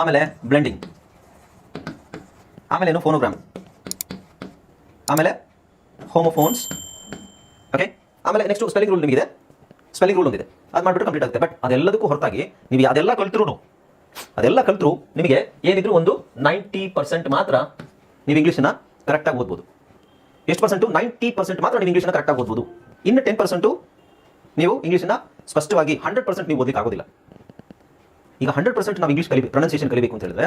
ಆಮೇಲೆ ಬ್ಲೆಂಡಿಂಗ್ ಆಮೇಲೆ ಏನು ಫೋನೋಗ್ರಾಮ್ ಆಮೇಲೆ ಹೋಮೋಫೋನ್ಸ್ ಓಕೆ ಆಮೇಲೆ ನೆಕ್ಸ್ಟ್ ಸ್ಪೆಲ್ಲಿಂಗ್ ರೂಲ್ ನಿಮಗಿದೆ. ಸ್ಪೆಲ್ಲಿಂಗ್ ರೂಲ್ ಒಂದಿದೆ. ಅದು ಮಾಡಿಬಿಟ್ಟು ಕಂಪ್ಲೀಟ್ ಆಗುತ್ತೆ. ಬಟ್ ಅದೆಲ್ಲದಕ್ಕೂ ಹೊರತಾಗಿ ನೀವು ಅದೆಲ್ಲ ಕಲ್ತ್ರು ಅದೆಲ್ಲ ಕಲ್ತರು ನಿಮಗೆ ಏನಿದ್ರು ಒಂದು ನೈಂಟಿ ಪರ್ಸೆಂಟ್ ಮಾತ್ರ ನೀವು ಇಂಗ್ಲೀಷನ್ನ ಕರೆಕ್ಟಾಗಿ ಓದ್ಬೋದು. ಎಷ್ಟು ಪರ್ಸೆಂಟು? ನೈಂಟಿ ಪರ್ಸೆಂಟ್ ಮಾತ್ರ ನೀವು ಇಂಗ್ಲೀಷನ್ನ ಕರೆಕ್ಟಾಗಿ ಓದ್ಬೋದು. ಇನ್ನು ಟೆನ್ ಪರ್ಸೆಂಟು ನೀವು ಇಂಗ್ಲೀಷನ್ನ ಸ್ಪಷ್ಟವಾಗಿ ಹಂಡ್ರೆಡ್ ಪರ್ಸೆಂಟ್ ನೀವು ಓದಲಿಕ್ಕೆ ಆಗೋದಿಲ್ಲ ಈಗ ಹಂಡ್ರೆಡ್ ಪರ್ಸೆಂಟ್ ನಾವು ಇಂಗ್ಲೀಷ್ ಕಲಿಬೇಕು ಪ್ರೊನೌನ್ಸಿಯೇಷನ್ ಕಲಿಬೇಕು ಅಂತ ಹೇಳಿದ್ರೆ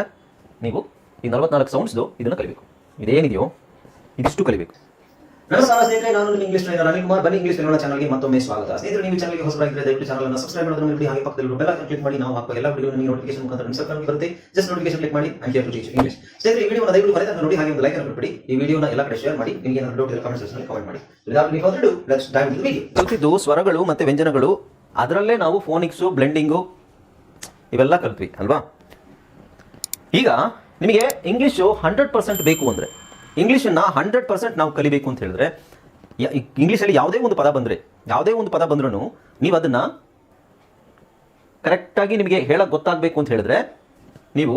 ನೀವು ಈ ನಲವತ್ನಾಲ್ಕು ಸೌಂಡ್ಸ್ದು ಇದನ್ನು ಕಲಿಬೇಕು. ಇದೇನಿದೆಯೋ ಇದಿಷ್ಟು ಕಲಿಬೇಕು. ನಮಸ್ಕಾರ ಸ್ನೇಹಿತರೆ ನಾನು ನಿಮ್ಮ ಇಂಗ್ಲಿಷ್ ಟ್ರೈನರ್ ಅನಿಲ್ ಕುಮಾರ್. ಬನ್ನಿ ಇಂಗ್ಲಿಷ್ ಕನ್ನಡ ಚಾನಲ್ಗೆ ಮತ್ತೊಮ್ಮೆ ಸ್ವಾಗತ. ಸ್ನೇಹಿತರೆ ನೀವು ಚಾನಲ್ಗೆ ಹೊಸಬರಾಗಿದ್ದರೆ ದಯವಿಟ್ಟು ಚಾನಲ್ನ ಸಬ್ಸ್ಕ್ರೈಬ್ ಮಾಡೋದನ್ನು ಮರಿಬೇಡಿ. ಹಾಗೆ ಪಕ್ಕದಲ್ಲಿ ಬೆಲ್ ಐಕಾನ್ ಕ್ಲಿಕ್ ಮಾಡಿ. ನಾವು ಹಾಕುವ ಎಲ್ಲ ವಿಡಿಯೋ ನಿಮಗೆ ನೋಟಿಫಿಕೇಶನ್ ಮುಖಾಂತರ ನಿಮ್ಮ ಬರುತ್ತೆ. ಜಸ್ಟ್ ನೋಟಿಫಿಕೇಶನ್ ಕ್ಲಿಕ್ ಮಾಡಿ. I here to teach English ಸ್ನೇಹಿತರೆ ಈ ವಿಡಿಯೋನ ದಯವಿಟ್ಟು ಮನೆ ನೋಡಿ. ಹಾಗೆ ಒಂದು ಲೈಕ್ ಅನ್ನು ಬಿಡಿ ಈ ವಿಡಿಯೋನ ಎಲ್ಲ ಕಡೆ ಶೇರ್ ಮಾಡಿ. ನಿಮಗೆ ಏನಾದರೂ ಡೌಟ್ ಕಮೆಂಟ್ ಸೆಕ್ಷನ್ ಕಮೆಂಟ್ ಮಾಡಿ. Without further do let's dive in the video ಸ್ವರಗಳು ಮತ್ತೆ ವ್ಯಂಜನಗಳು. ಅದರಲ್ಲೇ ನಾವು ಫೋನಿಕ್ಸು ಬ್ಲೆಂಡಿಂಗು ಇವೆಲ್ಲ ಕಲ್ತ್ವಿ ಅಲ್ವಾ? ಈಗ ನಿಮಗೆ ಇಂಗ್ಲೀಷು ಹಂಡ್ರೆಡ್ ಪರ್ಸೆಂಟ್ ಬೇಕು ಅಂದರೆ ಇಂಗ್ಲೀಷನ್ನು ಹಂಡ್ರೆಡ್ ಪರ್ಸೆಂಟ್ ನಾವು ಕಲಿಬೇಕು ಅಂತ ಹೇಳಿದ್ರೆ ಇಂಗ್ಲೀಷಲ್ಲಿ ಯಾವುದೇ ಒಂದು ಪದ ಬಂದರೆ, ಯಾವುದೇ ಒಂದು ಪದ ಬಂದ್ರೂ ನೀವು ಅದನ್ನು ಕರೆಕ್ಟಾಗಿ ನಿಮಗೆ ಹೇಳೋಕೆ ಗೊತ್ತಾಗಬೇಕು ಅಂತ ಹೇಳಿದ್ರೆ, ನೀವು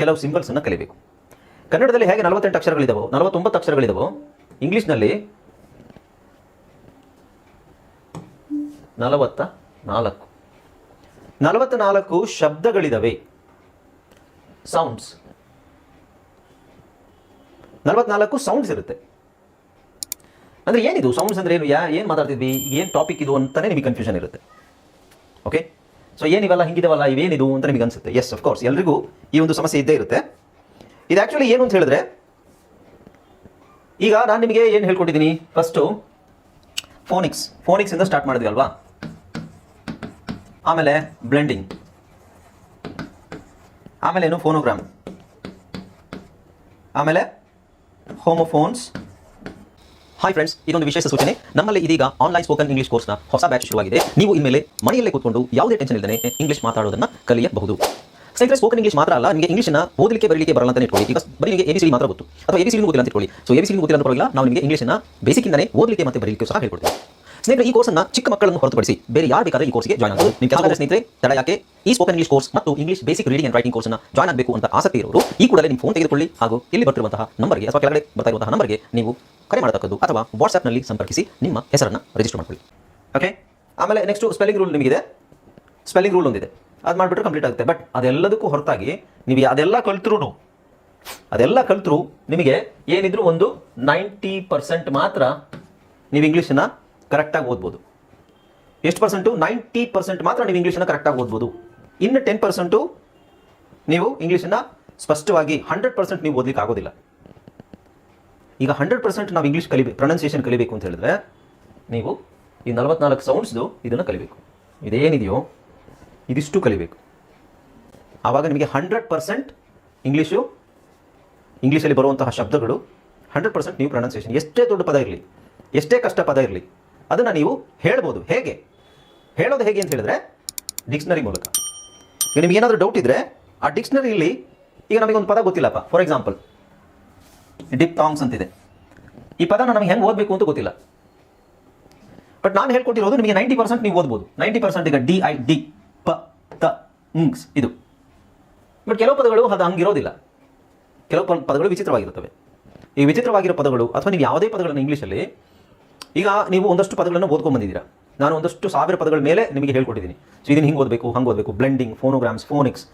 ಕೆಲವು ಸಿಂಬಲ್ಸನ್ನು ಕಲಿಬೇಕು. ಕನ್ನಡದಲ್ಲಿ ಹೇಗೆ ನಲವತ್ತೆಂಟು ಅಕ್ಷರಗಳಿದಾವೋ, ನಲವತ್ತೊಂಬತ್ತು ಅಕ್ಷರಗಳಿದಾವೋ ಇಂಗ್ಲೀಷ್ನಲ್ಲಿ ನಲವತ್ತ ನಾಲ್ಕು. ನಲವತ್ತ ನಾಲ್ಕು ಶಬ್ದಗಳಿದಾವೆ. ಸೌಂಡ್ಸ್ ನಲವತ್ನಾಲ್ಕು ಸೌಂಡ್ಸ್ ಇರುತ್ತೆ. ಅಂದ್ರೆ ಏನಿದು? ಸೌಂಡ್ಸ್ ಅಂದ್ರೆ ಏನು? ಯಾ ಏನು ಮಾತಾಡ್ತಿದ್ವಿ? ಏನು ಟಾಪಿಕ್ ಇದು ಅಂತಾನೆ ನಿಮಗೆ ಕನ್ಫ್ಯೂಷನ್ ಇರುತ್ತೆ. ಓಕೆ ಸೊ ಏನಿವೆಲ್ಲ ಹಿಂಗಿದಾವಲ್ಲ, ಇವೇನಿದು ಅಂತ ನಿಮಗೆ ಅನ್ಸುತ್ತೆ. ಎಸ್ ಆಫ್ ಕೋರ್ಸ್ ಎಲ್ರಿಗೂ ಈ ಒಂದು ಸಮಸ್ಯೆ ಇದ್ದೇ ಇರುತ್ತೆ. ಇದು ಆ್ಯಕ್ಚುಲಿ ಏನು ಅಂತ ಹೇಳಿದ್ರೆ, ಈಗ ನಾನು ನಿಮಗೆ ಏನು ಹೇಳ್ಕೊಟ್ಟಿದ್ದೀನಿ ಫಸ್ಟು ಫೋನಿಕ್ಸ್ ಫೋನಿಕ್ಸ್ ಇಂದ ಸ್ಟಾರ್ಟ್ ಮಾಡಿದ್ವಿ ಅಲ್ವಾ? ಆಮೇಲೆ ಬ್ಲೆಂಡಿಂಗ್ ಆಮೇಲೆ ಏನು? ಫೋನೋಗ್ರಾಮ್ ಆಮೇಲೆ ಹೋಮೋಫೋನ್ಸ್ ಹಾಯ್ ಫ್ರೆಂಡ್ಸ್ ಇದೊಂದು ವಿಶೇಷ ಸೂಚನೆ. ನಮ್ಮಲ್ಲಿ ಇದೀಗ ಆನ್ಲೈನ್ ಸ್ಪೋಕನ್ ಇಂಗ್ಲಿಷ್ ಕೋರ್ಸ್ನ ಹೊಸ ಬ್ಯಾಚ್ ಶುರುವಾಗಿದೆ. ನೀವು ಇನ್ಮೇಲೆ ಮನೆಯಲ್ಲೇ ಕೂತ್ಕೊಂಡು ಯಾವುದೇ ಟೆನ್ಷನ್ ಇಲ್ಲದೆ ಇಂಗ್ಲಿಷ್ ಮಾತಾಡೋದನ್ನ ಕಲಿಯಬಹುದು. ಸ್ನೇಹಿತರೆ ಸ್ಪೋಕನ್ ಇಂಗ್ಲಿಷ್ ಮಾತ್ರ ಅಲ್ಲ, ನಿಮಗೆ ಇಂಗ್ಲಿಷ್ನ ಓದಲಿಕ್ಕೆ, ಬರಲಿಕ್ಕೆ ಬರಲ್ಲ ಅಂತ ಇಟ್ಕೊಳ್ಳಿ. ಈಗ ಬರೀ ನಿಮಗೆ ಎಬಿಸಿ ಮಾತ್ರ ಗೊತ್ತು. ಅಥವಾ ಎಬಿಸಿ ಗೊತ್ತಿಲ್ಲ ಅಂತ ಇಟ್ಕೊಳ್ಳಿ. ಸೊ ಎಬಿಸಿ ಗೊತ್ತಿಲ್ಲ ಅಂತ ಪರವಾಗಿಲ್ಲ ನಾವು ನಿಮಗೆ ಇಂಗ್ಲಿಷ್ನ ಬೇಸಿಕ್ಕಿಂದನೇ ಓದಲಿಕ್ಕೆ ಮತ್ತೆ ಬರಲಿಕ್ಕೆ ಸಹ ಹೇಳ್ಕೊಡ್ತೀವಿ. ಸ್ನೇಹಿತರೆ, ಈ ಕೋರ್ಸ್ ಅನ್ನ ಚಿಕ್ಕ ಮಕ್ಕಳನ್ನು ಹೊರತುಪಡಿಸಿ ಬೇರೆ ಯಾರು ಬೇಕಾದ್ರೆ ಈ ಕೋರ್ಸ್ಗೆ ಜಾಯ್ನ್ ಆಗಬಹುದು ನಿಮ್ಮ ಕೆಲವು ಸ್ನೇಹಿತರೆ, ತಡ ಯಾಕೆ? ಈ ಸ್ಪೋಕನ್ ಇಂಗ್ಲಿಷ್ ಕೋರ್ಸ್ ಮತ್ತು English basic reading and writing ಕೋರ್ಸ್ನ ಜಾಯ್ನ್ ಆಗಬೇಕು ಅಂತ ಆಸಕ್ತಿ ಇರೋರು, ಈ ಕೂಡಲೇ ನಿಮ್ಮ ಫೋನ್ ತೆಗೆದುಕೊಳ್ಳಿ ಹಾಗೂ ಇಲ್ಲಿ ಬರ್ತಿರುವಂತಹ ನಂಬರ್ಗೆ ಅಥವಾ ಕೆಳಗಡೆ ಬರ್ತಾ ಇರುವಂತಹ ನಂಬರ್ಗೆ ನೀವು ಕರೆ ಮಾಡತಕ್ಕದ್ದು ಅಥವಾ ವಾಟ್ಸ್ಆ್ಯಪ್ನಲ್ಲಿ ಸಂಪರ್ಕಿಸಿ ನಿಮ್ಮ ಹೆಸರನ್ನು ರಿಜಿಸ್ಟರ್ ಮಾಡ್ಕೊಳ್ಳಿ. ಓಕೆ ಆಮೇಲೆ ನೆಕ್ಸ್ಟ್ ಸ್ಪೆಲ್ಲಿಂಗ್ ರೂಲ್ ನಿಮಗಿದೆ. ಸ್ಪೆಲ್ಲಿಂಗ್ ರೂಲ್ ಒಂದಿದೆ. ಅದು ಮಾಡಿಬಿಟ್ರೆ ಕಂಪ್ಲೀಟ್ ಆಗುತ್ತೆ. ಬಟ್ ಅದೆಲ್ಲದಕ್ಕೂ ಹೊರತಾಗಿ ನೀವು ಅದೆಲ್ಲ ಕಲ್ತ್ರು ಅದೆಲ್ಲ ಕಲ್ತ್ರು ನಿಮಗೆ ಏನಿದ್ರು ಒಂದು ನೈಂಟಿ ಪರ್ಸೆಂಟ್ ಮಾತ್ರ ನೀವು ಇಂಗ್ಲೀಷನ್ನ ಕರೆಕ್ಟಾಗಿ ಓದ್ಬೋದು. ಎಷ್ಟು ಪರ್ಸೆಂಟು? ನೈಂಟಿ ಪರ್ಸೆಂಟ್ ಮಾತ್ರ ನೀವು ಇಂಗ್ಲೀಷನ್ನು ಕರೆಕ್ಟಾಗಿ ಓದ್ಬೋದು. ಇನ್ನು ಟೆನ್ ಪರ್ಸೆಂಟು ನೀವು ಇಂಗ್ಲೀಷನ್ನು ಸ್ಪಷ್ಟವಾಗಿ ಹಂಡ್ರೆಡ್ ಪರ್ಸೆಂಟ್ ನೀವು ಓದಲಿಕ್ಕೆ ಆಗೋದಿಲ್ಲ. ಈಗ ಹಂಡ್ರೆಡ್ ಪರ್ಸೆಂಟ್ ನಾವು ಇಂಗ್ಲೀಷ್ ಕಲಿಬೇಕು ಪ್ರೊನೌನ್ಸಿಯೇಷನ್ ಕಲಿಬೇಕು ಅಂತ ಹೇಳಿದ್ರೆ ನೀವು ಈ ನಲವತ್ನಾಲ್ಕು ಸೌಂಡ್ಸ್ದು ಇದನ್ನು ಕಲಿಬೇಕು. ಇದೇನಿದೆಯೋ ಇದಿಷ್ಟು ಕಲಿಬೇಕು. ಆವಾಗ ನಿಮಗೆ ಹಂಡ್ರೆಡ್ ಪರ್ಸೆಂಟ್ ಇಂಗ್ಲೀಷು ಇಂಗ್ಲೀಷಲ್ಲಿ ಬರುವಂತಹ ಶಬ್ದಗಳು, ಹಂಡ್ರೆಡ್ ಪರ್ಸೆಂಟ್ ನೀವು ಪ್ರೊನೌನ್ಸಿಯೇಷನ್ ಎಷ್ಟೇ ದೊಡ್ಡ ಪದ ಇರಲಿ, ಎಷ್ಟೇ ಕಷ್ಟ ಪದ ಇರಲಿ ಅದನ್ನು ನೀವು ಹೇಳ್ಬೋದು. ಹೇಗೆ? ಹೇಳೋದು ಹೇಗೆ ಅಂತ ಹೇಳಿದ್ರೆ ಡಿಕ್ಷನರಿ ಮೂಲಕ. ಈಗ ನಿಮ್ಗೆ ಏನಾದರೂ ಡೌಟ್ ಇದ್ದರೆ ಆ ಡಿಕ್ಷ್ನರಿಯಲ್ಲಿ ಈಗ ನಮಗೆ ಒಂದು ಪದ ಗೊತ್ತಿಲ್ಲಪ್ಪ. ಫಾರ್ ಎಕ್ಸಾಂಪಲ್ ಡಿಪ್ ಟಾಂಗ್ಸ್ ಅಂತಿದೆ. ಈ ಪದನ ನಮಗೆ ಹೆಂಗೆ ಓದಬೇಕು ಅಂತ ಗೊತ್ತಿಲ್ಲ. ಬಟ್ ನಾನು ಹೇಳ್ಕೊಟ್ಟಿರೋದು ನಿಮಗೆ ನೈಂಟಿ ಪರ್ಸೆಂಟ್ ನೀವು ಓದ್ಬೋದು. ನೈಂಟಿ ಪರ್ಸೆಂಟ್ ಈಗ ಡಿ ಐ ಡಿ ಪ ತ ಉಂಗ್ಸ್ ಇದು. ಬಟ್ ಕೆಲವು ಪದಗಳು ಅದು ಹಂಗಿರೋದಿಲ್ಲ. ಕೆಲವು ಪದಗಳು ವಿಚಿತ್ರವಾಗಿರುತ್ತವೆ. ಈ ವಿಚಿತ್ರವಾಗಿರೋ ಪದಗಳು ಅಥವಾ ನೀವು ಯಾವುದೇ ಪದಗಳನ್ನು ಇಂಗ್ಲೀಷಲ್ಲಿ ಈಗ ನೀವು ಒಂದಷ್ಟು ಪದಗಳನ್ನು ಓದ್ಕೊಂಡು ಬಂದಿದ್ದೀರಾ? ನಾನು ಒಂದಷ್ಟು ಸಾವಿರ ಪದಗಳ ಮೇಲೆ ನಿಮಗೆ ಹೇಳ್ಕೊಟ್ಟಿದ್ದೀನಿ. ಸೊ ಇದನ್ನು ಹಿಂಗೆ ಓದಬೇಕು, ಹಂಗೆ ಓದಬೇಕು. ಬ್ಲೆಂಡಿಂಗ್ ಫೋನೋಗ್ರಾಮ್ಸ್ ಫೋನಿಕ್ಸ್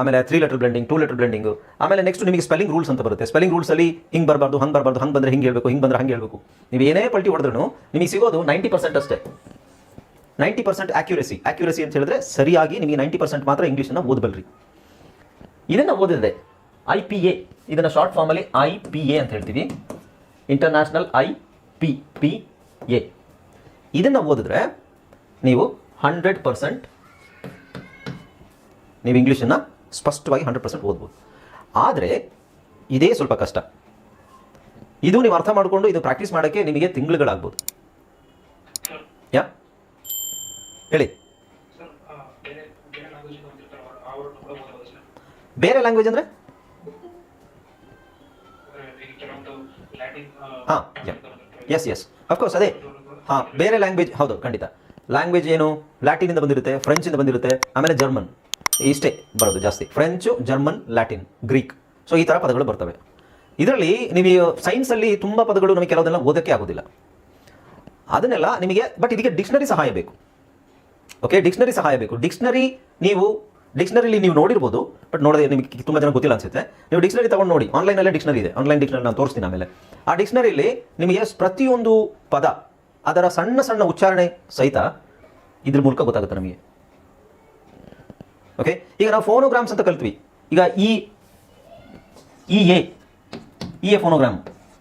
ಆಮೇಲೆ three letter blending two letter blending ಆಮೇಲೆ ನೆಕ್ಸ್ಟ್ ನಿಮಗೆ ಸ್ಪೆಲ್ಲಿಂಗ್ ರೂಲ್ಸ್ ಅಂತ ಬರುತ್ತೆ. ಸ್ಪೆಲ್ಲಿಂಗ್ ರೂಲ್ಸಲ್ಲಿ ಹಿಂಗೆ ಬರಬಾರ್ದು, ಹಂಗೆ ಬರಬಾರ್ದು, ಹಂಗೆ ಬಂದರೆ ಹಿಂಗೆ ಹೇಳಬೇಕು, ಹಿಂಗೆ ಬಂದರೆ ಹಂಗೆ ಹೇಳಬೇಕು. ನೀವು ಏನೇ ಪಲ್ಟಿ ಹೊಡೆದ್ರೂ ನಿಮಗೆ ಸಿಗೋದು ನೈಂಟಿ ಪರ್ಸೆಂಟ್ ಅಷ್ಟೇ. ನೈಂಟಿ ಪರ್ಸೆಂಟ್ ಆಕ್ಯುರಸಿ ಆಕ್ಯುರಸಿ ಅಂತ ಹೇಳಿದ್ರೆ ಸರಿಯಾಗಿ ನಿಮಗೆ ನೈಂಟಿ ಪರ್ಸೆಂಟ್ ಮಾತ್ರ ಇಂಗ್ಲೀಷನ್ನು ಓದಬಲ್ರಿ. ಇದನ್ನು ಓದಿದೆ ಐ ಪಿ ಎ ಇದನ್ನು ಶಾರ್ಟ್ ಫಾರ್ಮಲ್ಲಿ ಐ ಪಿ ಎ ಅಂತ ಹೇಳ್ತೀವಿ. International I P P A. ಇದನ್ನು ಓದಿದ್ರೆ ನೀವು ಹಂಡ್ರೆಡ್ ಪರ್ಸೆಂಟ್ ನೀವು ಇಂಗ್ಲೀಷನ್ನು ಸ್ಪಷ್ಟವಾಗಿ ಹಂಡ್ರೆಡ್ ಪರ್ಸೆಂಟ್ ಓದ್ಬೋದು. ಆದರೆ ಇದೇ ಸ್ವಲ್ಪ ಕಷ್ಟ. ಇದು ನೀವು ಅರ್ಥ ಮಾಡಿಕೊಂಡು ಇದು ಪ್ರಾಕ್ಟೀಸ್ ಮಾಡೋಕ್ಕೆ ನಿಮಗೆ ತಿಂಗಳುಗಳಾಗ್ಬೋದು. ಯಾ? ಹೇಳಿ. ಬೇರೆ ಲ್ಯಾಂಗ್ವೇಜ್ ಅಂದರೆ? ಹಾಂ ಎಸ್ ಎಸ್ ಅಫ್ಕೋರ್ಸ್ ಅದೇ. ಹಾಂ, ಬೇರೆ ಲ್ಯಾಂಗ್ವೇಜ್ ಹೌದು, ಖಂಡಿತ. ಲ್ಯಾಂಗ್ವೇಜ್ ಏನು? ಲ್ಯಾಟಿನಿಂದ ಬಂದಿರುತ್ತೆ ಫ್ರೆಂಚಿಂದ ಬಂದಿರುತ್ತೆ, ಆಮೇಲೆ ಜರ್ಮನ್ ಇಷ್ಟೇ ಬರೋದು ಜಾಸ್ತಿ. French German Latin Greek so ಈ ಥರ ಪದಗಳು ಬರ್ತವೆ. ಇದರಲ್ಲಿ ನೀವು ಸೈನ್ಸಲ್ಲಿ ತುಂಬ ಪದಗಳು ನಮಗೆ ಕೆಲವುದೆಲ್ಲ ಓದೋಕ್ಕೆ ಆಗೋದಿಲ್ಲ. ಅದನ್ನೆಲ್ಲ ನಿಮಗೆ ಬಟ್ ಇದಕ್ಕೆ ಡಿಕ್ಷನರಿ ಸಹಾಯ ಬೇಕು. ಓಕೆ ಡಿಕ್ಷನರಿ ಸಹಾಯ ಬೇಕು. ಡಿಕ್ಷನರಿ ನೀವು ಡಿಕ್ಷನರಿಲಿ ನೀವು ನೋಡಿರ್ಬೋದು ಬಟ್ ನೋಡಿದ್ರೆ ನಿಮಗೆ ತುಂಬ ಜನ ಗೊತ್ತಿಲ್ಲ ಅನ್ಸುತ್ತೆ. ನೀವು ಡಿಕ್ಷನರಿ ತಗೊಂಡು ನೋಡಿ ಆನ್ಲೈನಲ್ಲೇ ಡಿಕ್ಷನರಿ ಇದೆ. ಆನ್ಲೈನ್ ಡಿಕ್ಷನರಿ ನಾನು ತೋರಿಸ್ತೀನಿ ಆಮೇಲೆ. ಆ ಡಿಕ್ಷನರಿಲಿ ನಿಮಗೆ ಪ್ರತಿಯೊಂದು ಪದ, ಅದರ ಸಣ್ಣ ಸಣ್ಣ ಉಚ್ಚಾರಣೆ ಸಹಿತ ಇದ್ರ ಮೂಲಕ ಗೊತ್ತಾಗುತ್ತೆ ನಮಗೆ. ಓಕೆ ಈಗ ನಾವು ಫೋನೋಗ್ರಾಮ್ಸ್ ಅಂತ ಕಲ್ತ್ವಿ. ಈಗ E E A E A phonogram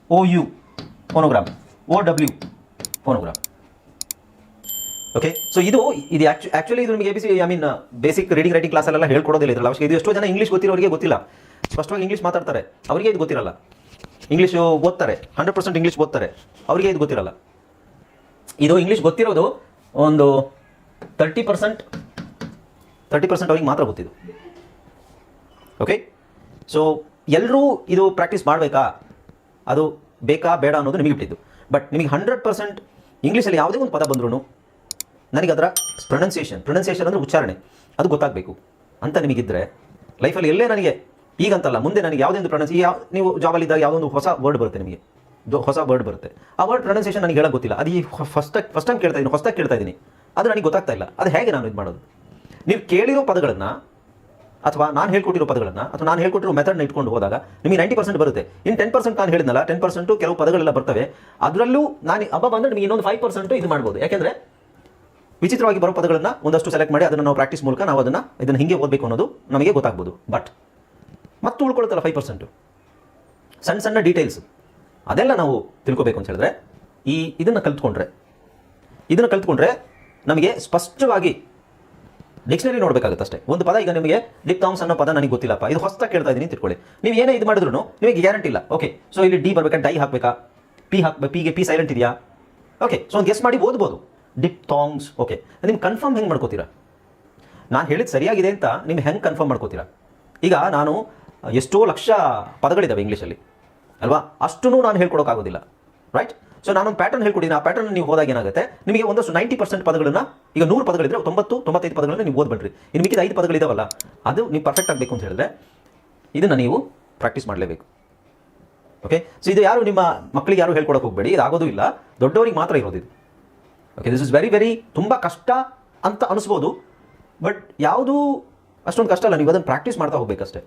O U phonogram O W phonogram okay so ಇದು ಇದು ಆಕ್ಚುಲಿ ಇದು ನಿಮಗೆ A B C I mean basic reading writing ಕ್ಲಾಸಲ್ಲೆಲ್ಲ ಹೇಳ್ಕೊಡೋದಿಲ್ಲ ಇದ್ರಲ್ಲ. ಅವಶ್ಯಕ ಇದು ಎಷ್ಟೋ ಜನ ಇಂಗ್ಲೀಷ್ ಗೊತ್ತಿರೋರಿಗೆ ಗೊತ್ತಿಲ್ಲ. ಸ್ಪಷ್ಟವಾಗಿ ಇಂಗ್ಲೀಷ್ ಮಾತಾಡ್ತಾರೆ. ಅವರಿಗೆ ಇದು ಗೊತ್ತಿರಲ್ಲ. ಇಂಗ್ಲೀಷ್ ಓದ್ತಾರೆ. ಹಂಡ್ರೆಡ್ ಪರ್ಸೆಂಟ್ ಇಂಗ್ಲೀಷ್ ಓದ್ತಾರೆ. ಅವರಿಗೆ ಇದು ಗೊತ್ತಿರಲ್ಲ. ಇದು ಇಂಗ್ಲೀಷ್ ಗೊತ್ತಿರೋದು ಒಂದು ತರ್ಟಿ ಪರ್ಸೆಂಟ್ ತರ್ಟಿ ಪರ್ಸೆಂಟ್ ಅವ್ರಿಗೆ ಮಾತ್ರ ಗೊತ್ತಿದ್ದು. ಓಕೆ ಸೊ ಎಲ್ಲರೂ ಇದು ಪ್ರಾಕ್ಟೀಸ್ ಮಾಡಬೇಕಾ? ಅದು ಬೇಕಾ, ಬೇಡ ಅನ್ನೋದು ನಿಮಗೆ ಬಿಟ್ಟಿದ್ದು. ಬಟ್ ನಿಮಗೆ ಹಂಡ್ರೆಡ್ ಪರ್ಸೆಂಟ್ ಇಂಗ್ಲೀಷಲ್ಲಿ ಯಾವುದೇ ಒಂದು ಪದ ಬಂದ್ರೂ ನನಗೆ ಅದರ ಪ್ರೊನೌನ್ಸಿಯೇಷನ್ ಪ್ರೊನೌನ್ಸಿಯೇಷನ್ ಅಂದರೆ ಉಚ್ಚಾರಣೆ. ಅದು ಗೊತ್ತಾಗಬೇಕು. ಅಂತ ನಿಮಗಿದ್ರೆ ಲೈಫಲ್ಲಿ ಎಲ್ಲೇ ನನಗೆ, ಈಗಂತಲ್ಲ, ಮುಂದೆ ನನಗೆ ಯಾವುದೇ ಒಂದು ಪ್ರೊನೌನ್ಸ್ ಯಾವ ನೀವು ಜಾಬಲ್ಲಿದ್ದಾಗ ಯಾವುದೋ ಒಂದು ಹೊಸ ವರ್ಡ್ ಬರುತ್ತೆ ನಿಮಗೆ. ಹೊಸ ವರ್ಡ್ ಬರುತ್ತೆ. ಆ ವರ್ಡ್ ಪ್ರೊನೌನ್ಸಿಯೇಷನ್ ನನಗೆ ಹೇಳೋಕೆ ಗೊತ್ತಿಲ್ಲ. ಅದು ಈ ಫಸ್ಟ್ ಫಸ್ಟ್ ಟೈಮ್ ಕೇಳ್ತಾ ಇದ್ದೀನಿ ಹೊಸದಾಗಿ ಕೇಳ್ತಾ ಇದ್ದೀನಿ ಅದು ನನಗೆ ಗೊತ್ತಾಗ್ತಾ ಇಲ್ಲ. ಅದು ಹೇಗೆ ನಾನು ಇದು ಮಾಡೋದು ನೀವು ಕೇಳಿರೋ ಪದಗಳನ್ನು, ಅಥವಾ ನಾನು ಹೇಳ್ಕೊಟ್ಟಿರೋ ಪದಗಳನ್ನು, ಅಥವಾ ನಾನು ಹೇಳ್ಕೊಟ್ಟಿರೋ ಮೆಥಡ್ನ ಇಟ್ಕೊಂಡು ಹೋದಾಗ ನಿಮಗೆ ನೈಂಟಿ ಪರ್ಸೆಂಟ್ ಬರುತ್ತೆ. ಇನ್ನು ಟೆನ್ ಪರ್ಸೆಂಟ್ ನಾನು ಹೇಳಿದ್ನಲ್ಲ ಟೆನ್ ಪರ್ಸೆಂಟು ಕೆಲವು ಪದಗಳೆಲ್ಲ ಬರ್ತವೆ. ಅದರಲ್ಲೂ ನಾನು ಹಬ್ಬ ಬಂದರೆ ನಿಮಗೆ ಇನ್ನೊಂದು ಫೈವ್ ಪರ್ಸೆಂಟು ಇದು ಮಾಡ್ಬೋದು. ಯಾಕೆಂದರೆ ವಿಚಿತ್ರವಾಗಿ ಬರೋ ಪದಗಳನ್ನು ಒಂದಷ್ಟು ಸೆಲೆಕ್ಟ್ ಮಾಡಿ ಅದನ್ನು ನಾವು ಪ್ರಾಕ್ಟೀಸ್ ಮೂಲಕ ನಾವು ಅದನ್ನು ಇದನ್ನು ಹಿಂಗೆ ಓದಬೇಕು ಅನ್ನೋದು ನಮಗೆ ಗೊತ್ತಾಗ್ಬೋದು. ಬಟ್ ಮತ್ತು ಉಳ್ಕೊಳ್ತಲ್ಲ ಫೈವ್ ಪರ್ಸೆಂಟು ಸಣ್ಣ ಸಣ್ಣ ಡೀಟೇಲ್ಸ್ ಅದೆಲ್ಲ ನಾವು ತಿಳ್ಕೊಬೇಕು ಅಂತ ಹೇಳಿದ್ರೆ, ಈ ಇದನ್ನು ಕಲ್ತ್ಕೊಂಡ್ರೆ ಇದನ್ನು ಕಲ್ತ್ಕೊಂಡ್ರೆ ನಮಗೆ ಸ್ಪಷ್ಟವಾಗಿ ಡಿಕ್ಷನರಿ ನೋಡಬೇಕಾಗುತ್ತೆ ಅಷ್ಟೇ. ಒಂದು ಪದ ಈಗ ನಿಮಗೆ ಡಿಪ್ತಾಮ್ಸ್ ಅನ್ನೋ ಪದ ನನಗೆ ಗೊತ್ತಿಲ್ಲಪ್ಪ. ಇದು ಹೊಸ ಕೇಳ್ತಾ ಇದ್ದೀನಿ ತಿಳ್ಕೊಳ್ಳಿ. ನೀವು ಏನೇ ಇದು ಮಾಡಿದ್ರು ನಿಮಗೆ ಗ್ಯಾರಂಟಿ ಇಲ್ಲ. ಓಕೆ ಸೊ ಇಲ್ಲಿ ಡಿ ಬರ್ಬೇಕಾ? ಡೈ ಹಾಕಬೇಕಾ? ಪಿ ಹಾಕ್ಬೇಕು ಪಿಗೆ ಪಿ ಸೈಲೆಂಟ್ ಇದೆಯಾ? ಓಕೆ ಸೊ ಒಂದು ಗೆಸ್ ಮಾಡಿ ಓದ್ಬೋದು. ಡಿಪ್ತಾಂಗ್ಸ್ ಓಕೆ ನಿಮ್ಗೆ ಕನ್ಫರ್ಮ್ ಹೆಂಗೆ ಮಾಡ್ಕೋತೀರಾ? ನಾನು ಹೇಳಿದ್ದು ಸರಿಯಾಗಿದೆ ಅಂತ ನಿಮ್ಗೆ ಹೆಂಗೆ ಕನ್ಫರ್ಮ್ ಮಾಡ್ಕೋತೀರಾ? ಈಗ ನಾನು ಎಷ್ಟೋ ಲಕ್ಷ ಪದಗಳಿದ್ದಾವೆ ಇಂಗ್ಲೀಷಲ್ಲಿ ಅಲ್ವಾ? ಅಷ್ಟೂ ನಾನು ಹೇಳ್ಕೊಡೋಕ್ಕಾಗೋದಿಲ್ಲ ರೈಟ್ ಸೊ ನಾನೊಂದು ಪ್ಯಾಟರ್ನ್ ಹೇಳ್ಕೊಡಿ. ಆ ಪ್ಯಾಟರ್ನ್ ನೀವು ಹೋದಾಗ ಏನಾಗುತ್ತೆ? ನಿಮಗೆ ಒಂದಷ್ಟು ನೈಂಟಿ ಪರ್ಸೆಂಟ್ ಪದಗಳನ್ನು, ಈಗ ನೂರು ಪದಗಳಿದ್ರೆ ತೊಂಬತ್ತು, ತೊಂಬತ್ತೈದು ಪದಗಳನ್ನು ನೀವು ಓದ್ಬಿಡ್ರಿ ಇನ್ನು ಮಿಕ್ಕಿದ ಐದು ಪದಗಳಿದಾವಲ್ಲ, ಅದು ನೀವು ಪರ್ಫೆಕ್ಟ್ ಆಗಬೇಕು ಅಂತ ಹೇಳಿದ್ರೆ, ಇದನ್ನು ನೀವು ಪ್ರಾಕ್ಟೀಸ್ ಮಾಡಲೇಬೇಕು. ಓಕೆ ಸೊ ಇದು ಯಾರು ನಿಮ್ಮ ಮಕ್ಕಳಿಗೆ ಯಾರು ಹೇಳ್ಕೊಡೋಕೆ ಹೋಗಬೇಡಿ? ಇದು ಆಗೋದು ಇಲ್ಲ. ದೊಡ್ಡವರಿಗೆ ಮಾತ್ರ ಇರೋದು ಇದು okay this is very very ತುಂಬ ಕಷ್ಟ ಅಂತ ಅನಿಸ್ಬೋದು. ಬಟ್ ಯಾವುದು ಅಷ್ಟೊಂದು ಕಷ್ಟ ಅಲ್ಲ ನೀವು ಅದನ್ನು ಪ್ರಾಕ್ಟೀಸ್ ಮಾಡ್ತಾ ಹೋಗ್ಬೇಕಷ್ಟೇ.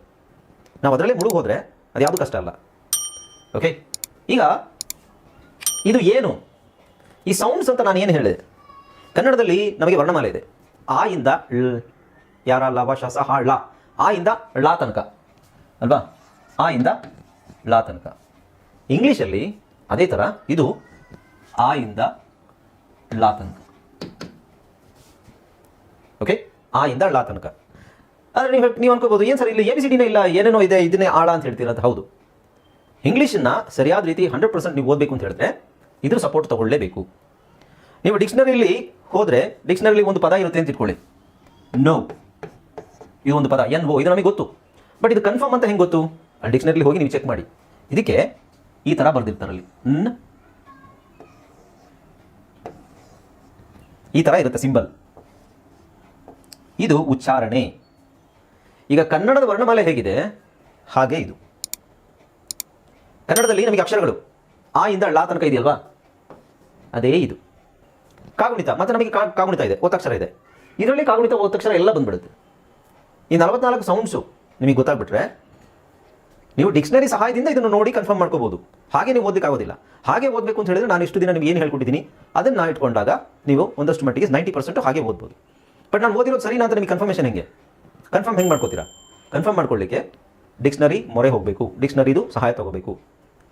ನಾವು ಅದರಲ್ಲೇ ಮುಳುಗಿ ಹೋದರೆ ಅದು ಯಾವುದು ಕಷ್ಟ ಅಲ್ಲ. ಓಕೆ ಈಗ ಇದು ಏನು? ಈ ಸೌಂಡ್ಸ್ ಅಂತ ನಾನು ಏನು ಹೇಳಿದೆ? ಕನ್ನಡದಲ್ಲಿ ನಮಗೆ ವರ್ಣಮಾಲೆ ಇದೆ. ಆ ಇಂದ ಯಾರ ಲವ ಸ, ಹಾ, ಳ. ಆ ಇಂದ ಳ ತನಕ. ಅಲ್ವಾ? ಆ ಇಂದ ಳ ತನಕ. ಇಂಗ್ಲೀಷಲ್ಲಿ ಅದೇ ಥರ ಇದು ಆ ಇಂದ ಳ ತನಕ ಓಕೆ ಆ ಇಂದ ಳ ತನಕ ಆದರೆ ನೀವು ನೀವು ಅನ್ಕೋಬೋದು ಏನು ಸರ್ ಇಲ್ಲಿ ಎ ಬಿ ಸಿ ಡಿನೇ ಇಲ್ಲ, ಏನೇನೋ ಇದೆ, ಇದನ್ನೇ ಆಳ ಅಂತ ಹೇಳ್ತೀರ ಅದು ಹೌದು. ಇಂಗ್ಲೀಷನ್ನ ಸರಿಯಾದ ರೀತಿ ಹಂಡ್ರೆಡ್ ಪರ್ಸೆಂಟ್ ನೀವು ಓದಬೇಕು ಅಂತ ಹೇಳಿದ್ರೆ, ಇದ್ರ ಸಪೋರ್ಟ್ ತಗೊಳ್ಳೇಬೇಕು. ನೀವು ಡಿಕ್ಷನರಿಲಿ ಹೋದರೆ ಡಿಕ್ಷನರಿಲಿ ಒಂದು ಪದ ಇರುತ್ತೆ ಅಂತ ಇಟ್ಕೊಳ್ಳಿ. ನೋ ಇದು ಒಂದು ಪದ ಎನ್ ಓ ಇದು ನಮಗೆ ಗೊತ್ತು. ಬಟ್ ಇದು ಕನ್ಫರ್ಮ್ ಅಂತ ಹೆಂಗೆ ಗೊತ್ತು? ಆ ಡಿಕ್ಷನರಿಲಿ ಹೋಗಿ ನೀವು ಚೆಕ್ ಮಾಡಿ. ಇದಕ್ಕೆ ಈ ಥರ ಬರೆದಿರ್ತಾರಲ್ಲಿ. ನ್ ಈ ಥರ ಇರುತ್ತೆ ಸಿಂಬಲ್ ಇದು ಉಚ್ಚಾರಣೆ. ಈಗ ಕನ್ನಡದ ವರ್ಣಮಾಲೆ ಹೇಗಿದೆ? ಹಾಗೆ ಇದು. ಕನ್ನಡದಲ್ಲಿ ನಮಗೆ ಅಕ್ಷರಗಳು. ಆ ಇಂದ ಳ ತನಕ ಇದೆಯಲ್ವಾ? ಅದೇ ಇದು. ಕಾಗುಣಿತ. ಮತ್ತೆ ನಮಗೆ ಕಾ ಕಾಗುಣಿತ ಇದೆ, ಒತ್ತಕ್ಷರ ಇದೆ. ಇದರಲ್ಲಿ ಕಾಗುಣಿತ, ಒತ್ತಕ್ಷರ ಎಲ್ಲ ಬಂದ್ಬಿಡುತ್ತೆ. ಈ ನಲವತ್ನಾಲ್ಕು ಸೌಂಡ್ಸು ನಿಮಗೆ ಗೊತ್ತಾಗ್ಬಿಟ್ರೆ ನೀವು ಡಿಕ್ಷನರಿ ಸಹಾಯದಿಂದ ಇದನ್ನು ನೋಡಿ ಕನ್ಫರ್ಮ್ ಮಾಡ್ಕೋಬಹುದು ಹಾಗೆ ನೀವು ಓದಲಿಕ್ಕಾಗೋದಿಲ್ಲ. ಹಾಗೆ ಓದಬೇಕು ಅಂತ ಹೇಳಿದ್ರೆ ನಾನು ಇಷ್ಟು ದಿನ ನಿಮ್ಗೆ ಏನು ಹೇಳ್ಕೊಟ್ಟಿದ್ದೀನಿ, ಅದನ್ನು ನಾನು ಇಟ್ಕೊಂಡಾಗ ನೀವು ಒಂದಷ್ಟು ಮಟ್ಟಿಗೆ ನೈಂಟಿ ಪರ್ಸೆಂಟ್ ಹಾಗೆ ಓದ್ಬೋದು. ಬಟ್ ನಾನು ಓದಿರೋದು ಸರಿನಾ ಅಂತ ನಿಮಗೆ ಕನ್ಫರ್ಮೇಷನ್ ಹೆಂಗೆ? ಕನ್ಫರ್ಮ್ ಹೆಂಗೆ ಮಾಡ್ಕೋತೀರಾ? ಕನ್ಫರ್ಮ್ ಮಾಡ್ಕೊಳ್ಳಿಕ್ಕೆ ಡಿಕ್ಷನರಿ ಮೊರೆ ಹೋಗಬೇಕು. ಡಿಕ್ಷನರಿದು ಸಹಾಯ ತಗೋಬೇಕು.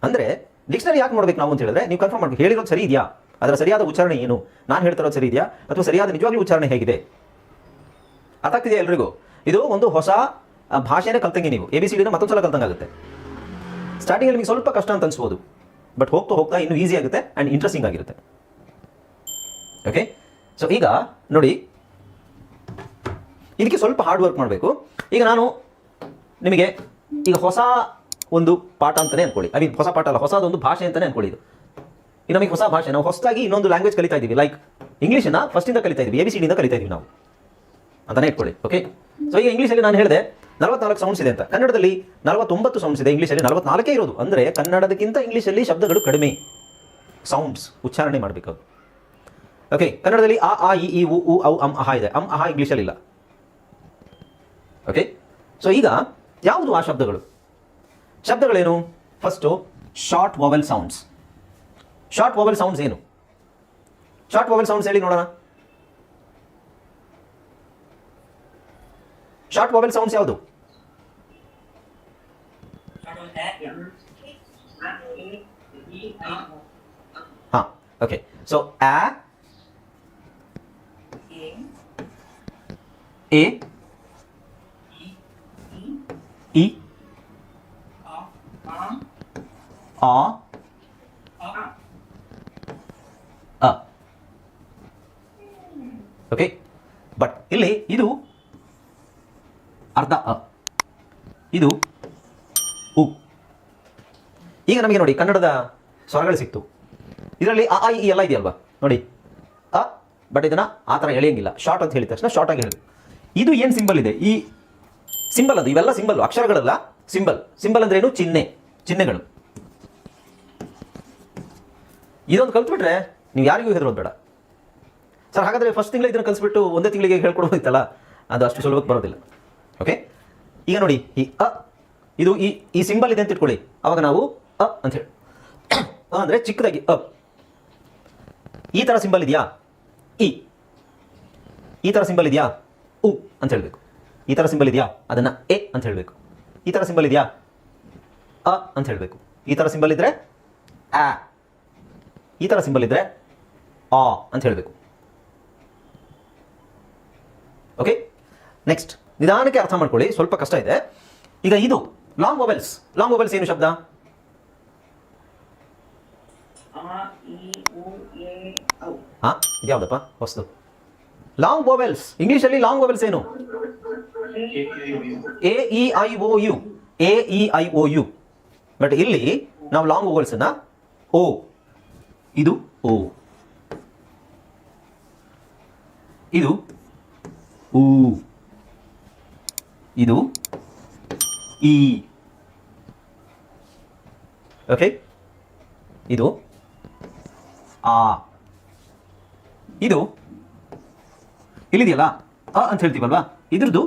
ಅಂದರೆ ಡಿಕ್ಷನರಿ ಯಾಕೆ ನೋಡ್ಬೇಕು ನಾವು ಅಂತ ಹೇಳಿದ್ರೆ, ನೀವು ಕನ್ಫರ್ಮ್ ಮಾಡಬೇಕು ಹೇಳಿರೋದು ಸರಿ ಇದೆಯಾ? ಅದರ ಸರಿಯಾದ ಉಚ್ಚಾರಣೆ ಏನು? ನಾನು ಹೇಳ್ತಿರೋದು ಸರಿ ಇದೆಯಾ? ಅಥವಾ ಸರಿಯಾದ ನಿಜವಾಗ್ಲೂ ಉಚ್ಚಾರಣೆ ಹೇಗಿದೆ? ಅರ್ಥ ಆಗ್ತಿದೆಯಾ ಎಲ್ರಿಗೂ? ಇದು ಒಂದು ಹೊಸ ಆ, ಭಾಷೆನೇ ಕಲ್ತಂಗೆ ನೀವು ಎ ಬಿ ಸಿ ಡಿನ ಮತ್ತೊಂದು ಸಲ ಕಲ್ತಂಗಾಗುತ್ತೆ ಸ್ಟಾರ್ಟಿಂಗಲ್ಲಿ ನಿಮಗೆ ಸ್ವಲ್ಪ ಕಷ್ಟ ಅಂತ ಅನ್ಸ್ಬೋದು. ಬಟ್ ಹೋಗ್ತಾ ಹೋಗ್ತಾ ಇನ್ನೂ ಈಸಿ ಆಗುತ್ತೆ ಆ್ಯಂಡ್ ಇಂಟ್ರೆಸ್ಟಿಂಗ್ ಆಗಿರುತ್ತೆ. ಓಕೆ ಸೊ ಈಗ ನೋಡಿ ಇದಕ್ಕೆ ಸ್ವಲ್ಪ ಹಾರ್ಡ್ ವರ್ಕ್ ಮಾಡಬೇಕು. ಈಗ ನಾನು ನಿಮಗೆ ಈಗ ಹೊಸ ಒಂದು ಪಾಠ ಅಂತಲೇ ಅನ್ಕೊಳ್ಳಿ. ಐ ಹೊಸ ಪಾಠ ಅಲ್ಲ ಹೊಸದೊಂದು ಭಾಷೆ ಅಂತಲೇ ಅನ್ಕೊಳ್ಳಿ ಇದು. ಈಗ ನಮಗೆ ಹೊಸ ಭಾಷೆ ನಾವು ಹೊಸದಾಗಿ ಇನ್ನೊಂದು ಲ್ಯಾಂಗ್ವೇಜ್ ಕಲಿತಾ ಇದ್ದೀವಿ. ಲೈಕ್ ಇಂಗ್ಲೀಷನ್ನ ಫಸ್ಟಿಂದ ಕಲಿತಾ ಇದ್ದೀವಿ. ಎ ಬಿ ಸಿ ಡಿಯಿಂದ ಕಲಿತಾ ಇದ್ದೀವಿ ನಾವು. ಅಂತಲೇ ಇಟ್ಕೊಳ್ಳಿ ಓಕೆ ಸೊ ಈಗ ಇಂಗ್ಲೀಷಲ್ಲಿ ನಾನು ಹೇಳಿದೆ ನಲವತ್ನಾಲ್ಕು ಸೌಂಡ್ಸ್ ಇದೆ ಅಂತ. ಕನ್ನಡದಲ್ಲಿ ನಲವತ್ತೊಂಬತ್ತು ಸೌಂಡ್ಸ್ ಇದೆ ಇಂಗ್ಲೀಷಲ್ಲಿ ನಲವತ್ನಾಲ್ಕೇ ಇರೋದು. ಅಂದರೆ ಕನ್ನಡದಕ್ಕಿಂತ ಇಂಗ್ಲೀಷಲ್ಲಿ ಶಬ್ದಗಳು ಕಡಿಮೆ. ಸೌಂಡ್ಸ್ ಉಚ್ಚಾರಣೆ ಮಾಡಬೇಕು ಓಕೆ ಕನ್ನಡದಲ್ಲಿ ಆ ಆ ಇ ಉ ಉ, ಔ, ಅಂ, ಅಹ ಇದೆ. ಅಂ, ಅಹ ಇಂಗ್ಲೀಷಲ್ಲಿ ಇಲ್ಲ. ಓಕೆ ಸೊ ಈಗ ಯಾವುದು ಆ ಶಬ್ದಗಳು? ಶಬ್ದಗಳೇನು? First short vowel sounds short vowel sounds ಏನು? ಶಾರ್ಟ್ ವೊವೆಲ್ ಸೌಂಡ್ಸ್ ಹೇಳಿ ನೋಡೋಣ. ಶಾರ್ಟ್ ಮೊಬೈಲ್ ಸೌಂಡ್ಸ್ ಯಾವುದು? ಹಾ ಓಕೆ ಸೊ ಆ ಎ, ಇ, ಆ, ಅ. ಓಕೆ ಬಟ್ ಇಲ್ಲಿ ಇದು ಅರ್ಧ ಅ. ಇದು ಉ. ಈಗ ನಮಗೆ ನೋಡಿ ಕನ್ನಡದ ಸ್ವರಗಳು ಸಿಕ್ತು. ಇದರಲ್ಲಿ ಅ ಇ ಈ ಎಲ್ಲ ಇದೆಯಲ್ವಾ? ನೋಡಿ. ಅ ಬಟ್ ಇದನ್ನ ಆ ಥರ ಎಳೆಯಂಗಿಲ್ಲ. ಶಾರ್ಟ್ ಅಂತ ಹೇಳಿದ ತಕ್ಷಣ ಶಾರ್ಟ್ ಆಗಿ ಹೇಳಿ ಇದು ಏನು ಸಿಂಬಲ್ ಇದೆ? ಈ ಸಿಂಬಲ್ ಅದು, ಇವೆಲ್ಲ ಸಿಂಬಲ್ ಅಕ್ಷರಗಳಲ್ಲ ಸಿಂಬಲ್ ಸಿಂಬಲ್ ಅಂದ್ರೆ ಏನು? ಚಿಹ್ನೆ. ಚಿಹ್ನೆಗಳು. ಇದೊಂದು ಕಲ್ತ್ಬಿಟ್ರೆ ನೀವು ಯಾರಿಗೂ ಹೆದರೋದು ಬೇಡ. ಸರ್, ಹಾಗಾದ್ರೆ ಫಸ್ಟ್ ತಿಂಗಳು ಇದನ್ನು ಕಲಿಸ್ಬಿಟ್ಟು ಒಂದೇ ತಿಂಗಳಿಗೆ ಹೇಳ್ಕೊಡೋದಿತ್ತಲ್ಲ ಅದು ಅಷ್ಟು ಸುಲಭಕ್ಕೆ ಬರೋದಿಲ್ಲ. ಓಕೆ? ಈಗ ನೋಡಿ, ಈ ಅ, ಇದು ಈ ಈ ಸಿಂಬಲ್ ಇದೆ ಅಂತ ಇಟ್ಕೊಳ್ಳಿ. ಅವಾಗ ನಾವು ಅ ಅಂತ ಹೇಳಿ. ಅ ಅಂದರೆ ಚಿಕ್ಕದಾಗಿ, ಅ. ಈ ಥರ ಸಿಂಬಲ್ ಇದೆಯಾ? ಇ. ಈ ಥರ ಸಿಂಬಲ್ ಇದೆಯಾ? ಉ ಅಂತ ಹೇಳಬೇಕು. ಈ ಥರ ಸಿಂಬಲ್ ಇದೆಯಾ? ಅದನ್ನು ಎ ಅಂತ ಹೇಳಬೇಕು. ಈ ಥರ ಸಿಂಬಲ್ ಇದೆಯಾ? ಅ ಅಂತ ಹೇಳಬೇಕು. ಈ ಥರ ಸಿಂಬಲ್ ಇದ್ದರೆ ಆ. ಈ ಥರ ಸಿಂಬಲ್ ಇದ್ದರೆ ಆ ಅಂತ ಹೇಳಬೇಕು. ಓಕೆ? ನೆಕ್ಸ್ಟ್ ನಿಧಾನಕ್ಕೆ ಅರ್ಥ ಮಾಡ್ಕೊಳ್ಳಿ ಸ್ವಲ್ಪ ಕಷ್ಟ ಇದೆ. ಈಗ ಇದು ಲಾಂಗ್ ಮೊಬೈಲ್ಸ್ ಲಾಂಗ್ ಮೊಬೈಲ್ಸ್ ಏನು ಶಬ್ದ? ಹಾ ಇದ್ಯಾವುದಪ್ಪ ಹೊಸದು. ಲಾಂಗ್ ಮೊಬೈಲ್ಸ್ ಇಂಗ್ಲೀಷಲ್ಲಿ ಲಾಂಗ್ ಮೊಬೈಲ್ಸ್ ಏನು? A E I O U. A E I O U. But ಇಲ್ಲಿ ನಾವು ಲಾಂಗ್ ವೋವಲ್ಸ್ ಅನ್ನ ಓ ಇದು ಓ. ಇದು ಊ. ಇದು ಇ ಓಕೆ ಇದು ಆ. ಇದು ಇಲ್ಲಿದೆಯಲ್ಲ? ಅ ಅಂತ ಹೇಳ್ತೀವಲ್ವಾ? ಇದ್ರದ್ದು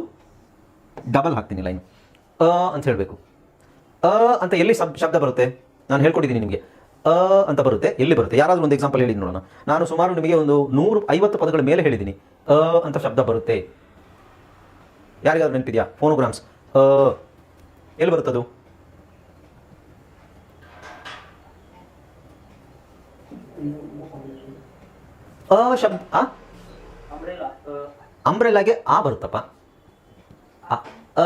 ಡಬಲ್ ಹಾಕ್ತೀನಿ ಲೈನ್ ಅ ಅಂತ ಹೇಳಬೇಕು. ಅ ಅಂತ ಎಲ್ಲಿ ಶಬ್ ಶಬ್ದ ಬರುತ್ತೆ? ನಾನು ಹೇಳ್ಕೊಟ್ಟಿದ್ದೀನಿ ನಿಮಗೆ. ಅ ಅಂತ ಬರುತ್ತೆ, ಎಲ್ಲಿ ಬರುತ್ತೆ? ಯಾರಾದರೂ ಒಂದು ಎಕ್ಸಾಂಪಲ್ ಹೇಳಿ ನೋಡೋಣ. ನಾನು ಸುಮಾರು ನಿಮಗೆ ಒಂದು ನೂರು ಐವತ್ತು ಪದಗಳ ಮೇಲೆ ಹೇಳಿದ್ದೀನಿ. ಅ ಅಂತ ಶಬ್ದ ಬರುತ್ತೆ. ಯಾರಿಗಾದ್ರೂ ನೆನಪಿದೆಯಾ? ಫೋನೋಗ್ರಾಮ್ಸ್ ಎಲ್ಲಿ ಬರುತ್ತದು? ಅ ಶಬ್ದ ಆ? ಅಂಬ್ರೆಲಾಗೆ ಆ ಬರುತ್ತಪ್ಪ. ಅ.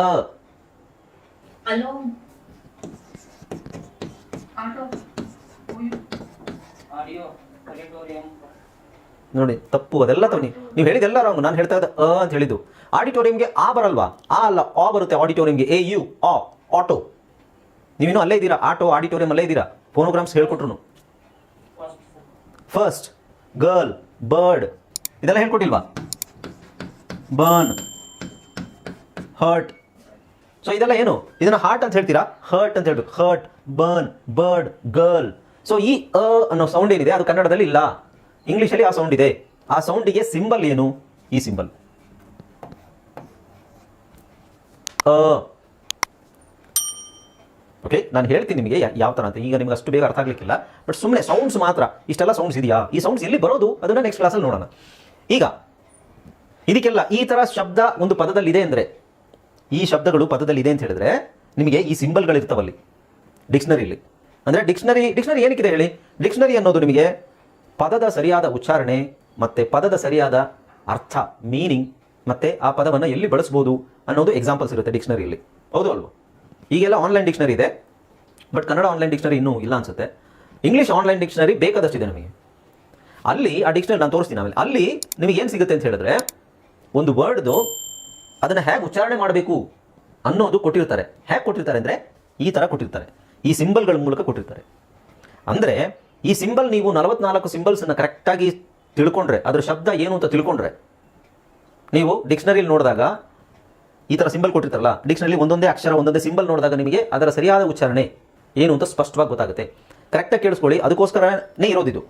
ಆಡಿಯೋ ನೋಡಿ, ತಪ್ಪು, ಅದೆಲ್ಲ ತವನಿ ನೀವು- ಹೇಳಿದೆಲ್ಲ ರಾಂಗ್ ನಾನು ಹೇಳ್ತಾ ಇದ್ದೆ ಅ ಅಂತ ಹೇಳಿದ್ದು. ಆಡಿಟೋರಿಯಂಗೆ ಆ ಬರಲ್ವಾ? ಆ ಅಲ್ಲ, ಆ ಬರುತ್ತೆ ಆಡಿಟೋರಿಯಂಗೆ ಎ ಯು ಆ ಆಟೋ ನೀವಿನ್ನೂ ಅಲ್ಲೇ ಇದ್ದೀರಾ? ಆಟೋ ಆಡಿಟೋರಿಯಂ ಅಲ್ಲೇ ಇದ್ದೀರಾ? ಫೋನೋಗ್ರಾಮ್ಸ್ ಹೇಳ್ಕೊಟ್ರು ಫಸ್ಟ್ ಗರ್ಲ್ ಬರ್ಡ್ ಇದೆಲ್ಲ ಹೇಳ್ಕೊಟ್ಟಿಲ್ವಾ? ಬರ್ನ್ ಹರ್ಟ್ ಸೊ ಇದೆಲ್ಲ ಏನು? ಇದನ್ನ ಹಾರ್ಟ್ ಅಂತ ಹೇಳ್ತೀರಾ? ಹರ್ಟ್ ಅಂತ ಹೇಳ್ಬೇಕು. Hurt burn bird girl so ಈ ಅ ಅನ್ನೋ ಸೌಂಡ್ ಏನಿದೆ? ಅದು ಕನ್ನಡದಲ್ಲಿ ಇಲ್ಲ. ಇಂಗ್ಲಿಷಲ್ಲಿ ಆ ಸೌಂಡ್ ಇದೆ. ಆ ಸೌಂಡಿಗೆ ಸಿಂಬಲ್ ಏನು? ಈ ಸಿಂಬಲ್ ಓಕೆ ನಾನು ಹೇಳ್ತೀನಿ ನಿಮಗೆ ಯಾವ ಥರ ಅಂತ. ಈಗ ನಿಮ್ಗೆ ಅಷ್ಟು ಬೇಗ ಅರ್ಥ ಆಗಲಿಕ್ಕಿಲ್ಲ. ಬಟ್ ಸುಮ್ಮನೆ ಸೌಂಡ್ಸ್ ಮಾತ್ರ. ಇಷ್ಟೆಲ್ಲ ಸೌಂಡ್ಸ್ ಇದೆಯಾ? ಈ ಸೌಂಡ್ಸ್ ಎಲ್ಲಿ ಬರೋದು? ಅದನ್ನು ನೆಕ್ಸ್ಟ್ ಕ್ಲಾಸಲ್ಲಿ ನೋಡೋಣ. ಈಗ, ಇದಕ್ಕೆಲ್ಲ ಈ ಥರ ಶಬ್ದ ಒಂದು ಪದದಲ್ಲಿ ಇದೆ ಅಂದರೆ, ಈ ಶಬ್ದಗಳು ಪದದಲ್ಲಿ ಇದೆ ಅಂತ ಹೇಳಿದ್ರೆ, ನಿಮಗೆ ಈ ಸಿಂಬಲ್ಗಳು ಇರ್ತಾವಲ್ಲಿ ಡಿಕ್ಷನರಿಲಿ ಅಂದರೆ ಡಿಕ್ಷನರಿ ಡಿಕ್ಷನರಿ ಏನಕ್ಕಿದೆ ಹೇಳಿ? ಡಿಕ್ಷನರಿ ಅನ್ನೋದು ನಿಮಗೆ ಪದದ ಸರಿಯಾದ ಉಚ್ಚಾರಣೆ ಮತ್ತು ಪದದ ಸರಿಯಾದ ಅರ್ಥ ಮೀನಿಂಗ್ ಮತ್ತು ಆ ಪದವನ್ನು ಎಲ್ಲಿ ಬಳಸ್ಬೋದು ಅನ್ನೋದು ಎಕ್ಸಾಂಪಲ್ಸ್ ಇರುತ್ತೆ ಡಿಕ್ಷನರಿಯಲ್ಲಿ ಹೌದು ಅಲ್ವಾ? ಈಗೆಲ್ಲ ಆನ್ಲೈನ್ ಡಿಕ್ಷನರಿ ಇದೆ ಬಟ್ ಕನ್ನಡ ಆನ್ಲೈನ್ ಡಿಕ್ಷನರಿ ಇನ್ನೂ ಇಲ್ಲ ಅನ್ಸುತ್ತೆ. ಇಂಗ್ಲೀಷ್ ಆನ್ಲೈನ್ ಡಿಕ್ಷನರಿ ಬೇಕಾದಷ್ಟಿದೆ ನಮಗೆ. ಅಲ್ಲಿ, ಆ ಡಿಕ್ಷನರಿ ನಾನು ತೋರಿಸ್ತೀನಿ ಆಮೇಲೆ. ಅಲ್ಲಿ ನಿಮಗೆ ಏನು ಸಿಗುತ್ತೆ ಅಂತ ಹೇಳಿದ್ರೆ, ಒಂದು ವರ್ಡ್ದು ಅದನ್ನು ಹೇಗೆ ಉಚ್ಚಾರಣೆ ಮಾಡಬೇಕು ಅನ್ನೋದು ಕೊಟ್ಟಿರ್ತಾರೆ. ಹೇಗೆ ಕೊಟ್ಟಿರ್ತಾರೆ ಅಂದರೆ ಈ ಥರ ಕೊಟ್ಟಿರ್ತಾರೆ. ಈ ಸಿಂಬಲ್ಗಳ ಮೂಲಕ ಕೊಟ್ಟಿರ್ತಾರೆ. ಅಂದರೆ ಈ ಸಿಂಬಲ್ ನೀವು ನಲವತ್ನಾಲ್ಕು ಸಿಂಬಲ್ಸನ್ನು ಕರೆಕ್ಟಾಗಿ ತಿಳ್ಕೊಂಡ್ರೆ, ಅದರ ಶಬ್ದ ಏನು ಅಂತ ತಿಳ್ಕೊಂಡ್ರೆ, ನೀವು ಡಿಕ್ಷನರಿಲಿ ನೋಡಿದಾಗ ಈ ಥರ ಸಿಂಬಲ್ ಕೊಟ್ಟಿರ್ತಾರಲ್ಲ ಡಿಕ್ಷನರಿ ಒಂದೊಂದೇ ಅಕ್ಷರ, ಒಂದೊಂದೇ ಸಿಂಬಲ್ ನೋಡಿದಾಗ ನಿಮಗೆ ಅದರ ಸರಿಯಾದ ಉಚ್ಚಾರಣೆ ಏನು ಅಂತ ಸ್ಪಷ್ಟವಾಗಿ ಗೊತ್ತಾಗುತ್ತೆ. ಕರೆಕ್ಟಾಗಿ ಕೇಳಿಸ್ಕೊಳ್ಳಿ, ಅದಕ್ಕೋಸ್ಕರನೇ ಇರೋದಿದು.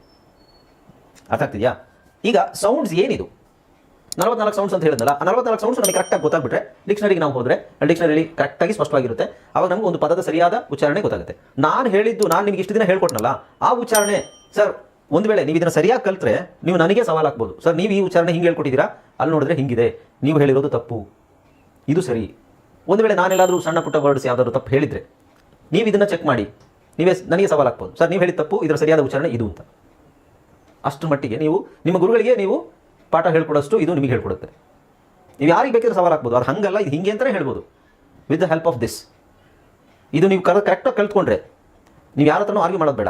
ಅರ್ಥ ಆಗ್ತಿದೆಯಾ? ಈಗ ಸೌಂಡ್ಸ್ ಏನಿದು? ನಲವತ್ನಾಲ್ಕು ಸೌಂಡ್ಸ್ ಅಂತ ಹೇಳಿದ್ನಲ್ಲ, ಆ ನಲವತ್ನಾಲ್ಕು ಸೌಂಡ್ಸ್ ನಮಗೆ ಕರೆಕ್ಟಾಗಿ ಗೊತ್ತಾಗ್ಬಿಟ್ರೆ ಡಿಕ್ಷನರಿಗೆ ನಾವು ಹೋದರೆ ಡಿಕ್ಷನರಿಲಿ ಕರೆಕ್ಟಾಗಿ ಸ್ಪಷ್ಟವಾಗಿರುತ್ತೆ. ಅವಾಗ ನಮಗೆ ಒಂದು ಪದದ ಸರಿಯಾದ ಉಚ್ಚಾರಣೆ ಗೊತ್ತಾಗುತ್ತೆ. ನಾನು ಹೇಳಿದ್ದು, ನಾನು ನಿಮಗೆ ಇಷ್ಟು ದಿನ ಹೇಳ್ಕೊಟ್ನಲ್ಲ, ಆ ಉಚ್ಚಾರಣೆ, ಸರ್, ಒಂದು ವೇಳೆ ನೀವು ಇದನ್ನು ಸರಿಯಾಗಿ ಕಲಿತ್ರೆ ನೀವು ನನಗೆ ಸವಾಲು ಹಾಕ್ಬೋದು. ಸರ್, ನೀವು ಈ ಉಚ್ಚಾರಣೆ ಹಿಂಗೆ ಹೇಳ್ಕೊಟ್ಟಿದ್ದೀರಾ? ಅಲ್ಲಿ ನೋಡಿದ್ರೆ ಹಿಂಗಿದೆ. ನೀವು ಹೇಳಿರೋದು ತಪ್ಪು. ಇದು ಸರಿ. ಒಂದು ವೇಳೆ ನಾನೆಲ್ಲಾದರೂ ಸಣ್ಣ ಪುಟ್ಟ ವರ್ಡ್ಸ್ ಯಾವುದಾದ್ರು ತಪ್ಪು ಹೇಳಿದರೆ, ನೀವು ಇದನ್ನು ಚೆಕ್ ಮಾಡಿ. ನೀವೇ ನನಗೆ ಸವಾಲು ಹಾಕ್ಬೋದು. ಸರ್, ನೀವು ಹೇಳಿದ ತಪ್ಪು, ಇದರ ಸರಿಯಾದ ಉಚ್ಚಾರಣೆ ಇದು ಅಂತ. ಅಷ್ಟು ಮಟ್ಟಿಗೆ ನೀವು, ನಿಮ್ಮ ಗುರುಗಳಿಗೆ ನೀವು ಪಾಠ ಹೇಳ್ಕೊಡೋಷ್ಟು ಇದು ನಿಮಗೆ ಹೇಳ್ಕೊಡುತ್ತೆ. ನೀವು ಯಾರಿಗೆ ಬೇಕಿದ್ರೆ ಸವಾಲು ಹಾಕ್ಬೋದು. ಅದು ಹಂಗಲ್ಲ, ಇದು ಹಿಂಗೆ ಅಂತಲೇ ಹೇಳ್ಬೋದು. With the help of this ಇದು ನೀವು ಕರೆ ಕರೆಕ್ಟಾಗಿ ಕಲ್ತ್ಕೊಂಡ್ರೆ, ನೀವು ಯಾರ ಹತ್ರನೂ ಆರ್ಗ್ಯೂ ಮಾಡೋದು ಬೇಡ.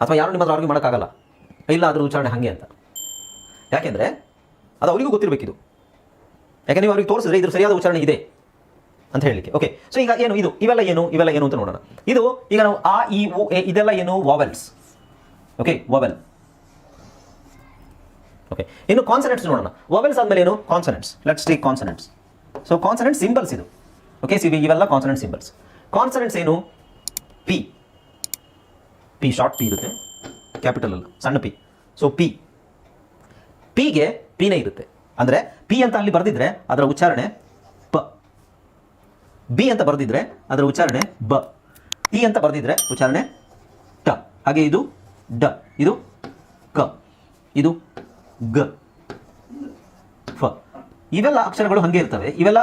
ಅಥವಾ ಯಾರು ನಿಮ್ಮ ಹತ್ರ ಆರ್ಗ್ಯೂ ಮಾಡೋಕ್ಕಾಗಲ್ಲ. ಇಲ್ಲ, ಅದ್ರ ಉಚ್ಚಾರಣೆ ಹಾಗೆ ಅಂತ. ಯಾಕೆಂದರೆ, ಅದು ಅವರಿಗೂ ಗೊತ್ತಿರಬೇಕಿದು. ಯಾಕೆಂದರೆ ನೀವು ಅವ್ರಿಗೆ ತೋರಿಸಿದ್ರೆ ಇದ್ರ ಸರಿಯಾದ ಉಚ್ಚಾರಣೆ ಇದೆ ಅಂತ ಹೇಳಲಿಕ್ಕೆ. ಓಕೆ ಸೊ ಈಗ ಏನು ಇದು? ಇವೆಲ್ಲ ಏನು? ಇವೆಲ್ಲ ಏನು ಅಂತ ನೋಡೋಣ. ಇದು ಈಗ ನಾವು ಆ ಇ ಉ, ಎ, ಇದೆಲ್ಲ ಏನು? ವಾವೆಲ್ಸ್ ಓಕೆ ವಾವೆಲ್ ಓಕೆ ಇನ್ನು ಕಾನ್ಸನೆಂಟ್ಸ್ ನೋಡೋಣ. ವೋವೆಲ್ಸ್ ಆದಮೇಲೆ ಏನು? Consonants let's take consonants so consonant symbols ಇದು. ಓಕೆ ಸಿ ಇವೆಲ್ಲ ಕಾನ್ಸನೆಂಟ್ ಸಿಂಬಲ್ಸ್ ಕಾನ್ಸನೆಂಟ್ಸ್ ಏನು? ಪಿ ಪಿ ಶಾರ್ಟ್ ಪಿ ಇರುತ್ತೆ. ಕ್ಯಾಪಿಟಲ್ ಅಲ್ಲ. ಸಣ್ಣ ಪಿ ಸೊ ಪಿ ಪಿಗೆ ಪಿನೇ ಇರುತ್ತೆ. ಅಂದರೆ ಪಿ ಅಂತ ಅಲ್ಲಿ ಬರೆದಿದ್ರೆ ಅದರ ಉಚ್ಚಾರಣೆ ಪ. ಬಿ ಅಂತ ಬರೆದಿದ್ರೆ ಅದರ ಉಚ್ಚಾರಣೆ ಬ. ಟಿ ಅಂತ ಬರೆದಿದ್ರೆ ಉಚ್ಚಾರಣೆ ಟ. ಹಾಗೆ ಇದು ಡ. ಇದು ಕ. ಇದು ಗ. ಫ. ಇವೆಲ್ಲ ಅಕ್ಷರಗಳು ಹಾಗೆ ಇರ್ತವೆ. ಇವೆಲ್ಲ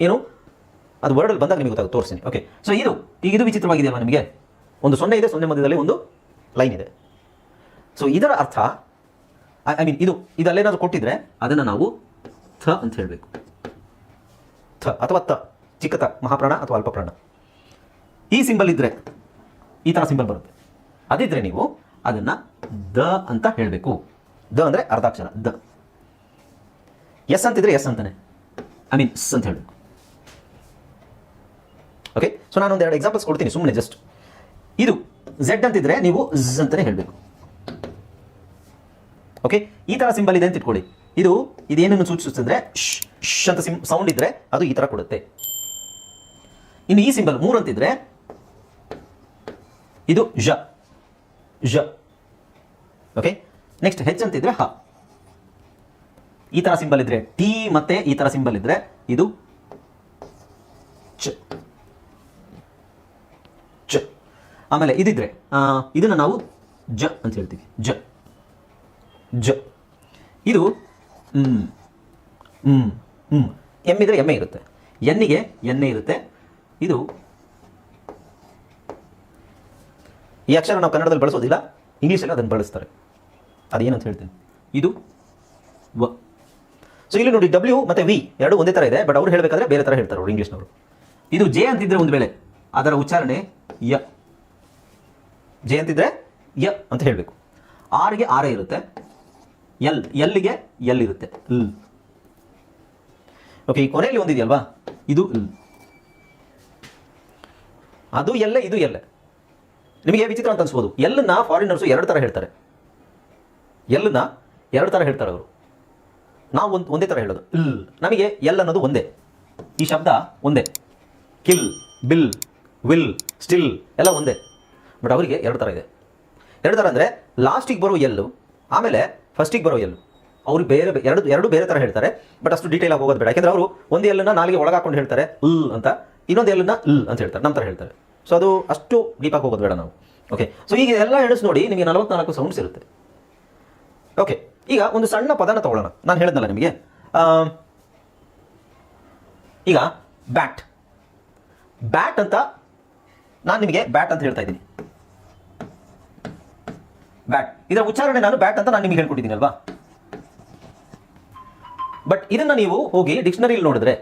ಏನು? ಅದು ವರ್ಡಲ್ಲಿ ಬಂದಾಗ ನಿಮಗೆ ಗೊತ್ತಾಗುತ್ತೆ. ತೋರಿಸ್ತೀನಿ. ಓಕೆ ಸೊ ಇದು, ಈಗ ಇದು ವಿಚಿತ್ರವಾಗಿದೆಯಲ್ಲ ನಿಮಗೆ? ಒಂದು ಸೊನ್ನೆ ಇದೆ, ಸೊನ್ನೆ ಮಧ್ಯದಲ್ಲಿ ಒಂದು ಲೈನ್ ಇದೆ. ಸೊ ಇದರ ಅರ್ಥ ಐ ಮೀನ್ ಇದು, ಇದಲ್ಲೇನಾದ್ರು ಕೊಟ್ಟಿದ್ರೆ ಅದನ್ನು ನಾವು ಥ ಅಂತ ಹೇಳಬೇಕು. ಥ ಅಥವಾ ತ. ಚಿಕ್ಕ ತ. ಮಹಾಪ್ರಾಣ ಅಥವಾ ಅಲ್ಪಪ್ರಾಣ. ಈ ಸಿಂಬಲ್ ಇದ್ರೆ, ಈ ಥರ ಸಿಂಬಲ್ ಬರುತ್ತೆ. ಅದಿದ್ರೆ ನೀವು ಅದನ್ನು ದ ಅಂತ ಹೇಳಬೇಕು. ದ ಅಂದರೆ ಅರ್ಧಾಕ್ಷರ, ದ. ಎಸ್ ಅಂತಿದ್ರೆ ಎಸ್ ಅಂತಾನೆ. ಐ ಮೀನ್ ಸ್ ಅಂತ ಹೇಳಿ ಓಕೆ ಸೊ ನಾನು ಒಂದೆರಡು ಎಕ್ಸಾಂಪಲ್ಸ್ ಕೊಡ್ತೀನಿ ಸುಮ್ಮನೆ ಜಸ್ಟ್ ಇದು ಝೆಡ್ ಅಂತಿದ್ರೆ ನೀವು ಝ್ ಅಂತಲೇ ಹೇಳಬೇಕು. ಓಕೆ ಈ ಥರ ಸಿಂಬಲ್ ಇದೆ ಅಂತ ಇಟ್ಕೊಳ್ಳಿ. ಇದು, ಇದೇನನ್ನು ಸೂಚಿಸುತ್ತಂದ್ರೆ ಶ್ ಶ್ ಅಂತ ಸಿಂ ಸೌಂಡ್ ಇದ್ರೆ ಅದು ಈ ಥರ ಕೊಡುತ್ತೆ. ಇನ್ನು ಈ ಸಿಂಬಲ್ ಮೂರು ಅಂತಿದ್ರೆ ಇದು ಝ ಝ ಓಕೆ ನೆಕ್ಸ್ಟ್ ಹೆಚ್ ಅಂತಿದ್ರೆ ಹ. ಈ ಥರ ಸಿಂಬಲ್ ಇದ್ರೆ ಟಿ ಮತ್ತೆ ಈ ಥರ ಸಿಂಬಲ್ ಇದ್ರೆ ಇದು ಚ ಚ ಆಮೇಲೆ ಇದಿದ್ರೆ ಇದನ್ನ ನಾವು ಜ ಅಂತ ಹೇಳ್ತೀವಿ. ಜ ಜ ಇದು ಎಂ ಇದ್ರೆ ಎಮ್ಮೆ ಇರುತ್ತೆ. ಎನ್ನಿಗೆ ಎಣ್ಣೆ ಇರುತ್ತೆ. ಇದು ಈ ಅಕ್ಷರ ನಾವು ಕನ್ನಡದಲ್ಲಿ ಬಳಸೋದಿಲ್ಲ ಇಂಗ್ಲೀಷಲ್ಲಿ ಅದನ್ನು ಬಳಸ್ತಾರೆ. ಅದೇನಂತ ಹೇಳ್ತೇನೆ ಇದು ವ. ಸೊ ಇಲ್ಲಿ ನೋಡಿ ಡಬ್ಲ್ಯೂ ಮತ್ತೆ ವಿ ಎರಡು ಒಂದೇ ಥರ ಇದೆ ಬಟ್ ಅವ್ರು ಹೇಳಬೇಕಾದ್ರೆ ಬೇರೆ ಥರ ಹೇಳ್ತಾರೆ ಅವ್ರು ಇಂಗ್ಲೀಷ್ನವರು ಇದು ಜೆ ಅಂತಿದ್ರೆ ಒಂದು ವೇಳೆ ಅದರ ಉಚ್ಚಾರಣೆ ಯ. ಜೆ ಅಂತಿದ್ರೆ ಯ ಅಂತ ಹೇಳಬೇಕು. ಆರ್ಗೆ ಆರೇ ಇರುತ್ತೆ. ಎಲ್ ಎಲ್ಲಿಗೆ ಎಲ್ ಇರುತ್ತೆ. ಓಕೆ ಈ ಕೊನೆಯಲ್ಲಿ ಒಂದಿದೆಯಲ್ವಾ ಇದು ಅದು ಎಲ್ಲ ಇದು ಎಲ್ಲ ನಿಮಗೆ ವಿಚಿತ್ರ ಅಂತ ಅನ್ಸ್ಬೋದು. ಎಲ್ಲನ್ನ ಫಾರಿನರ್ಸು ಎರಡು ಥರ ಹೇಳ್ತಾರೆ. ಎಲ್ಲನ್ನ ಎರಡು ಥರ ಹೇಳ್ತಾರೆ ಅವರು. ನಾವು ಒಂದು ಒಂದೇ ಥರ ಹೇಳೋದು. ಇಲ್. ನಮಗೆ ಎಲ್ ಅನ್ನೋದು ಒಂದೇ. ಈ ಶಬ್ದ ಒಂದೇ. Kill bill will still. ಎಲ್ಲ ಒಂದೇ. ಬಟ್ ಅವರಿಗೆ ಎರಡು ಥರ ಇದೆ. ಎರಡು ಥರ ಅಂದರೆ ಲಾಸ್ಟಿಗೆ ಬರೋ ಎಲ್ಲು ಆಮೇಲೆ ಫಸ್ಟಿಗೆ ಬರೋ ಎಲ್ಲು ಅವ್ರಿಗೆ ಬೇರೆ ಎರಡು ಎರಡು ಬೇರೆ ಥರ ಹೇಳ್ತಾರೆ ಬಟ್ ಅಷ್ಟು ಡೀಟೇಲ್ ಆಗಿ ಹೋಗೋದು ಬೇಡ. ಯಾಕೆಂದ್ರೆ ಅವರು ಒಂದು ಎಲ್ಲನ್ನ ನಾಲಿಗೆ ಒಳಗಾಕೊಂಡು ಹೇಳ್ತಾರೆ ಉಲ್ ಅಂತ. ಇನ್ನೊಂದು ಎಲ್ಲನ್ನ ಇಲ್. ಅಂತ ಹೇಳ್ತಾರೆ. ನಮ್ಮ ಥರ ಹೇಳ್ತಾರೆ. ಸೊ ಅದು ಅಷ್ಟು ಡೀಪಾಗಿ ಹೋಗೋದು ಬೇಡ ನಾವು. ಓಕೆ ಸೊ ಈಗ ಎಲ್ಲ ಎಣಿಸ್ ನೋಡಿ ನಿಮಗೆ ನಲವತ್ನಾಲ್ಕು ಸೌಂಡ್ಸ್ ಇರುತ್ತೆ. ಓಕೆ ಈಗ ಒಂದು ಸಣ್ಣ ಪದನ ತಗೊಳ್ಳೋಣ. ನಾನು ಹೇಳಿದ್ನಲ್ಲ ನಿಮಗೆ. ಈಗ ಬ್ಯಾಟ್ ಬ್ಯಾಟ್ ಅಂತ ನಾನು ನಿಮಗೆ ಬ್ಯಾಟ್ ಅಂತ ಹೇಳ್ತಾ ಇದ್ದೀನಿ. ಬ್ಯಾಟ್ ಇದರ ಉಚ್ಚಾರಣೆ ನಾನು ಬ್ಯಾಟ್ ಅಂತ ನಾನು ನಿಮಗೆ ಹೇಳ್ಕೊಟ್ಟಿದ್ದೀನಿ ಅಲ್ವಾ? ಬಟ್ ಇದನ್ನ ನೀವು ಹೋಗಿ ಡಿಕ್ಷನರಿಲಿ ನೋಡಿದ್ರೆ